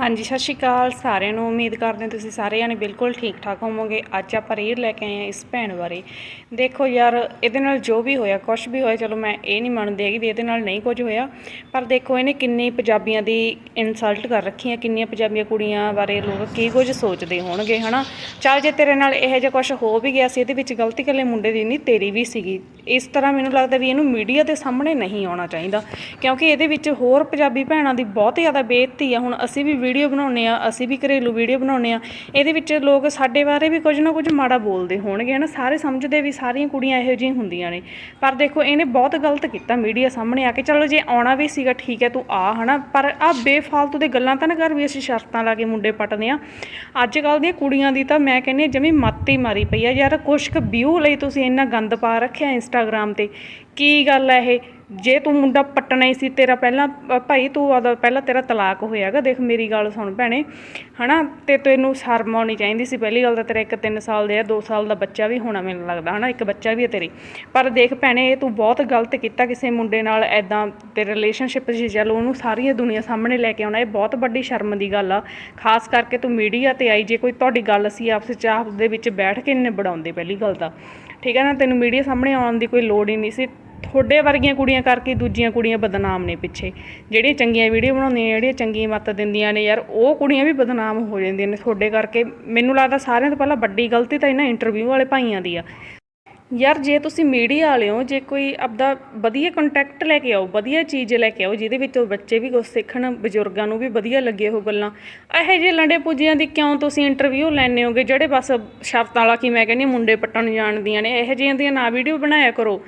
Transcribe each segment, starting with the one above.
ਹਾਂਜੀ, ਸਤਿ ਸ਼੍ਰੀ ਅਕਾਲ ਸਾਰਿਆਂ ਨੂੰ। ਉਮੀਦ ਕਰਦੇ ਹਾਂ ਤੁਸੀਂ ਸਾਰੇ ਜਾਣੇ ਬਿਲਕੁਲ ਠੀਕ ਠਾਕ ਹੋਵੋਗੇ। ਅੱਜ ਆਪਾਂ ਰੀਲ ਲੈ ਕੇ ਆਏ ਹਾਂ ਇਸ ਭੈਣ ਬਾਰੇ। ਦੇਖੋ ਯਾਰ, ਇਹਦੇ ਨਾਲ ਜੋ ਵੀ ਹੋਇਆ ਕੁਝ ਵੀ ਹੋਇਆ, ਚਲੋ ਮੈਂ ਇਹ ਨਹੀਂ ਮੰਨਦੀ ਹੈਗੀ ਵੀ ਇਹਦੇ ਨਾਲ ਨਹੀਂ ਕੁਝ ਹੋਇਆ। ਪਰ ਦੇਖੋ, ਇਹਨੇ ਕਿੰਨੀ ਪੰਜਾਬੀਆਂ ਦੀ ਇਨਸਲਟ ਕਰ ਰੱਖੀ ਹੈ, ਕਿੰਨੀਆਂ ਪੰਜਾਬੀਆਂ ਕੁੜੀਆਂ ਬਾਰੇ ਲੋਕ ਕੀ ਕੁਝ ਸੋਚਦੇ ਹੋਣਗੇ, ਹਨਾ? ਚੱਲ ਜੇ ਤੇਰੇ ਨਾਲ ਇਹੋ ਜਿਹਾ ਕੁਝ ਹੋ ਵੀ ਗਿਆ ਸੀ, ਇਹਦੇ ਵਿੱਚ ਗਲਤੀ ਇਕੱਲੇ ਮੁੰਡੇ ਦੀ, ਨਹੀਂ, ਤੇਰੀ ਵੀ ਸੀਗੀ। ਇਸ ਤਰ੍ਹਾਂ ਮੈਨੂੰ ਲੱਗਦਾ ਵੀ ਇਹਨੂੰ ਮੀਡੀਆ ਦੇ ਸਾਹਮਣੇ ਨਹੀਂ ਆਉਣਾ ਚਾਹੀਦਾ। ਕਿਉਂਕਿ ਇਹਦੇ ਵਿੱਚ ਹੋਰ ਪੰਜਾਬੀ ਭੈਣਾਂ ਦੀ ਬਹੁਤ ਜ਼ਿਆਦਾ ਬੇਇੱਜ਼ਤੀ ਆ। ਹੁਣ ਅਸੀਂ ਵੀ ਵੀਡੀਓ ਬਣਾਉਂਦੇ ਆ, ਅਸੀਂ ਵੀ ਘਰੇਲੂ ਵੀਡੀਓ ਬਣਾਉਂਦੇ ਆ। ਇਹਦੇ ਵਿੱਚ ਲੋਕ ਸਾਡੇ ਬਾਰੇ ਵੀ ਕੁਝ ਨਾ ਕੁਝ ਮਾੜਾ ਬੋਲਦੇ ਹੋਣਗੇ, ਹਨਾ? ਸਾਰੇ ਸਮਝਦੇ ਵੀ ਸਾਰੀਆਂ ਕੁੜੀਆਂ ਇਹੋ ਜਿਹੀਆਂ ਹੁੰਦੀਆਂ ਨੇ। ਪਰ ਦੇਖੋ, ਇਹਨੇ ਬਹੁਤ ਗਲਤ ਕੀਤਾ ਮੀਡੀਆ ਸਾਹਮਣੇ ਆ ਕੇ। ਚਲੋ, ਜੇ ਆਉਣਾ ਵੀ ਸੀਗਾ, ਠੀਕ ਹੈ, ਤੂੰ ਆ, ਹਨਾ? ਪਰ ਆ ਬੇਫਾਲਤੂ ਦੇ ਗੱਲਾਂ ਤਾਂ ਨਾ ਕਰ ਵੀ ਅਸੀਂ ਸ਼ਰਤਾਂ ਲਾ ਕੇ ਮੁੰਡੇ ਪਟਦੇ ਆ। ਅੱਜ ਕੱਲ ਦੀਆਂ ਕੁੜੀਆਂ ਦੀ ਤਾਂ ਮੈਂ ਕਹਿੰਦੀ ਹਾਂ, ਜਮੀ ਮੱਤ ਹੀ ਮਾਰੀ ਪਈ ਆ। ਯਾਰ, ਕੁਛ ਕੁ ਵਿਊ ਲਈ ਤੁਸੀਂ ਇੰਨਾ ਗੰਦ ਪਾ ਰੱਖਿਆ ਇੰਸਟਾਗ੍ਰam ਤੇ। ਕੀ ਗੱਲ ਹੈ ਇਹ? ਜੇ ਤੂੰ ਮੁੰਡਾ ਪੱਟਣਾ ਹੀ ਸੀ, ਤੇਰਾ ਪਹਿਲਾਂ ਭਾਈ ਤੂੰ ਆਦਾ ਪਹਿਲਾਂ ਤੇਰਾ ਤਲਾਕ ਹੋਇਆਗਾ, ਦੇਖ ਮੇਰੀ ਗੱਲ ਸੁਣ ਭੈਣੇ, ਹਨਾ? ਤੇ ਤੈਨੂੰ ਸ਼ਰਮ ਆਉਣੀ ਚਾਹੀਦੀ ਸੀ ਪਹਿਲੀ ਗੱਲ ਤਾਂ ਤੇਰਾ ਇੱਕ 3 ਸਾਲ ਦੇ ਆ 2 ਸਾਲ ਦਾ ਬੱਚਾ ਵੀ ਹੋਣਾ ਮੈਨੂੰ ਲੱਗਦਾ, ਹਨਾ? ਇੱਕ ਬੱਚਾ ਵੀ ਹੈ ਤੇਰੀ। ਪਰ ਦੇਖ ਭੈਣੇ, ਇਹ ਤੂੰ ਬਹੁਤ ਗਲਤ ਕੀਤਾ ਕਿਸੇ ਮੁੰਡੇ ਨਾਲ ਐਦਾਂ ਤੇ ਰਿਲੇਸ਼ਨਸ਼ਿਪ 'ਚ ਚੱਲ ਉਹਨੂੰ ਸਾਰੀ ਦੁਨੀਆ ਸਾਹਮਣੇ ਲੈ ਕੇ ਆਉਣਾ, ਇਹ ਬਹੁਤ ਵੱਡੀ ਸ਼ਰਮ ਦੀ ਗੱਲ ਆ। ਖਾਸ ਕਰਕੇ ਤੂੰ ਮੀਡੀਆ ਤੇ ਆਈ, ਜੇ ਕੋਈ ਤੁਹਾਡੀ ਗੱਲ ਸੀ ਆਪਸ ਵਿੱਚ ਆਪਸ ਦੇ ਵਿੱਚ ਬੈਠ ਕੇ ਨਿਬੜਾਉਂਦੇ ਪਹਿਲੀ ਗੱਲ ਤਾਂ। ਠੀਕ ਹੈ ਨਾ? ਤੈਨੂੰ ਮੀਡੀਆ ਸਾਹਮਣੇ ਆਉਣ ਦੀ ਕੋਈ ਲੋੜ ਹੀ ਨਹੀਂ ਸੀ। ਤੁਹਾਡੇ ਵਰਗੀਆਂ ਕੁੜੀਆਂ ਕਰਕੇ ਦੂਜੀਆਂ ਕੁੜੀਆਂ ਬਦਨਾਮ ਨੇ ਪਿੱਛੇ। ਜਿਹੜੀਆਂ ਚੰਗੀਆਂ ਵੀਡੀਓ ਬਣਾਉਂਦੀਆਂ, ਜਿਹੜੀਆਂ ਚੰਗੀ ਮੱਤ ਦਿੰਦੀਆਂ ਨੇ ਯਾਰ, ਉਹ ਕੁੜੀਆਂ ਵੀ ਬਦਨਾਮ ਹੋ ਜਾਂਦੀਆਂ ਨੇ ਤੁਹਾਡੇ ਕਰਕੇ। ਮੈਨੂੰ ਲੱਗਦਾ ਸਾਰਿਆਂ ਤੋਂ ਪਹਿਲਾਂ ਵੱਡੀ ਗਲਤੀ ਤਾਂ ਇਹਨਾਂ ਇੰਟਰਵਿਊ ਵਾਲੇ ਭਾਈਆਂ ਦੀ ਆ। ਯਾਰ ਜੇ ਤੁਸੀਂ ਮੀਡੀਆ ਵਾਲੇ ਹੋ ਜੇ ਕੋਈ ਆਪਦਾ ਵਧੀਆ ਕੰਟੈਕਟ ਲੈ ਕੇ ਆਓ ਵਧੀਆ ਚੀਜ਼ ਲੈ ਕੇ ਆਓ ਜਿਹਦੇ ਵਿੱਚ ਉਹ ਬੱਚੇ ਵੀ ਕੁਝ ਸਿੱਖਣ ਬਜ਼ੁਰਗਾਂ ਨੂੰ ਵੀ ਵਧੀਆ ਲੱਗੇ ਉਹ ਗੱਲਾਂ ਇਹੋ ਜਿਹੇ ਲੰਡੇ ਪੁੱਜਿਆਂ ਦੀ ਕਿਉਂ ਤੁਸੀਂ ਇੰਟਰਵਿਊ ਲੈਣੇ ਹੋਗੇ? ਜਿਹੜੇ ਬਸ ਸ਼ਰਤਾਂ ਵਾਲਾ ਕੀ ਮੈਂ ਕਹਿੰਦੀ ਹਾਂ, ਮੁੰਡੇ ਪੱਟਣ ਜਾਣਦੀਆਂ ਨੇ ਇਹੋ ਜਿਹੀਆਂ ਦੀਆਂ ਨਾ ਵੀਡੀਓ ਬਣਾਇਆ ਕਰੋ।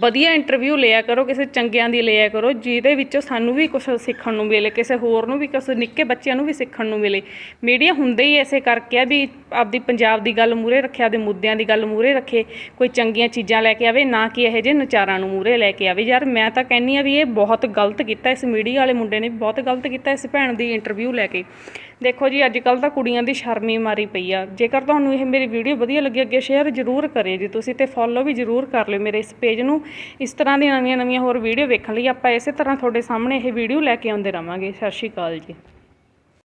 ਵਧੀਆ ਇੰਟਰਵਿਊ ਲਿਆ ਕਰੋ ਕਿਸੇ ਚੰਗਿਆਂ ਦੀ ਲਿਆ ਕਰੋ ਜਿਹਦੇ ਵਿੱਚੋਂ ਸਾਨੂੰ ਵੀ ਕੁਝ ਸਿੱਖਣ ਨੂੰ ਮਿਲੇ ਕਿਸੇ ਹੋਰ ਨੂੰ ਵੀ ਕਿਸੇ ਨਿੱਕੇ ਬੱਚਿਆਂ ਨੂੰ ਵੀ ਸਿੱਖਣ ਨੂੰ ਮਿਲੇ। ਮੀਡੀਆ ਹੁੰਦੇ ਹੀ ਐਸੇ ਕਰਕੇ ਆ ਵੀ ਆਪਦੀ ਪੰਜਾਬ ਦੀ ਗੱਲ ਮੂਰੇ ਰੱਖਿਆ ਦੇ ਮੁੱਦਿਆਂ ਦੀ ਗੱਲ ਮੂਰੇ ਰੱਖੇ ਕੋਈ ਚੰਗੀਆਂ ਚੀਜ਼ਾਂ ਲੈ ਕੇ ਆਵੇ, ਨਾ ਕਿ ਇਹੋ ਜਿਹੇ ਨਚਾਰਾਂ ਨੂੰ ਮੂਰੇ ਲੈ ਕੇ ਆਵੇ। ਯਾਰ, ਮੈਂ ਤਾਂ ਕਹਿੰਨੀ ਆ ਵੀ ਇਹ ਬਹੁਤ ਗਲਤ ਕੀਤਾ ਇਸ ਮੀਡੀਆ ਵਾਲੇ ਮੁੰਡੇ ਨੇ ਵੀ ਬਹੁਤ ਗਲਤ ਕੀਤਾ ਇਸ ਭੈਣ ਦੀ ਇੰਟਰਵਿਊ ਲੈ ਕੇ। ਦੇਖੋ ਜੀ ਅੱਜ ਕੱਲ ਤਾਂ ਕੁੜੀਆਂ ਦੀ ਸ਼ਰਮੀ ਮਾਰੀ ਪਈ ਆ। ਜੇਕਰ ਤੁਹਾਨੂੰ ਇਹ ਮੇਰੀ ਵੀਡੀਓ ਵਧੀਆ ਲੱਗੀ, ਅੱਗੇ ਸ਼ੇਅਰ ਜ਼ਰੂਰ ਕਰਿਓ ਜੀ। ਤੁਸੀਂ ਤੇ ਫੋਲੋ ਵੀ ਜ਼ਰੂਰ ਕਰ ਲਿਓ ਮੇਰੇ ਇਸ ਪੇਜ ਨੂੰ। ਇਸ ਤਰ੍ਹਾਂ ਦੀਆਂ ਨਵੀਆਂ ਨਵੀਆਂ ਹੋਰ ਵੀਡੀਓ ਵੇਖਣ ਲਈ ਆਪਾਂ ਇਸੇ ਤਰ੍ਹਾਂ ਤੁਹਾਡੇ ਸਾਹਮਣੇ ਇਹ ਵੀਡੀਓ ਲੈ ਕੇ ਆਉਂਦੇ ਰਵਾਂਗੇ। ਸਤਿ ਸ਼੍ਰੀ ਅਕਾਲ ਜੀ।